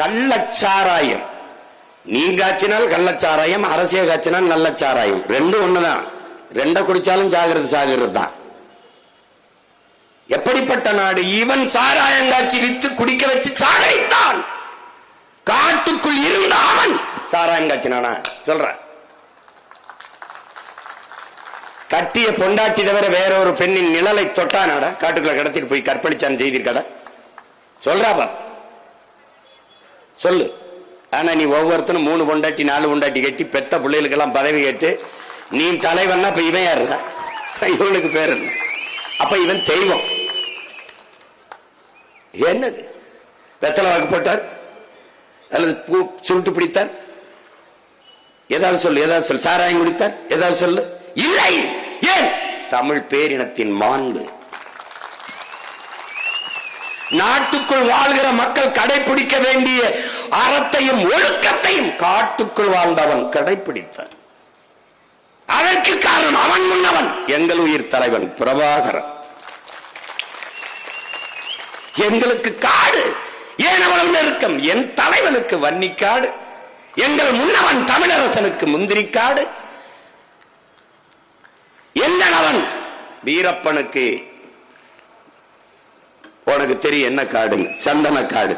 கள்ளச்சாராயம். நீ காய்ச்சினால் கள்ளச்சாராயம் அரசியல் காய்ச்சினால் நல்ல சாராயம் ரெண்டும் ஒண்ணுதான். ரெண்ட குடிச்சாலும் சாகிறது சாகிறது தான். எப்படிப்பட்ட நாடு? இவன் சாராயம் காய்ச்சி வித்து குடிக்க வச்சு சாகரித்தான் காட்டுக்குள் இருந்த அவன் சாராயம் காய்ச்சினானா? சொல்ற. கட்டிய பொண்டாட்டி தவிர வேற ஒரு பெண்ணின் நிழலை தொட்டானாடா? காட்டுக்குள்ள கடத்திட்டு போய் கற்பழிச்சான் செய்திருக்கடா? சொல்றாப்பா சொல்லு. ஆனா நீ ஒவ்வொருத்தனும் மூணு பொண்டாட்டி நாலு பொண்டாட்டி கட்டி பெத்த பிள்ளைகளுக்கெல்லாம் பதவி கேட்டு நீ தலைவன்னா இப்ப இவன் யாரு? இவனுக்கு பேர் என்ன? அப்ப இவன் தெய்வம். என்னது? வெத்தலை வாக்கு போட்டார்? அல்லது பூ சுருட்டு பிடித்தார்? ஏதாவது சொல்லு ஏதாவது சொல்லு. சாராயம் குடித்தார்? ஏதாவது சொல்லு. இல்லை! ஏன்? தமிழ் பேரினத்தின் மாண்பு. நாட்டுக்குள் வாழ்கிற மக்கள் கடைபிடிக்க வேண்டிய அறத்தையும் ஒழுக்கத்தையும் காட்டுக்குள் வாழ்ந்தவன் கடைபிடித்தான். அதற்கு காரணம் அவன் முன்னவன் எங்கள் உயிர் தலைவன் பிரபாகரன். எங்களுக்கு காடு ஏன் அவ்வளவு நெருக்கம்? என் தலைவனுக்கு வன்னிக்காடு எங்கள் முன்னவன் தமிழரசனுக்கு முந்திரிக்காடு. எந்தளவன் வீரப்பனுக்கு உனக்கு தெரியும் என்ன காடுங்க சந்தன காடு.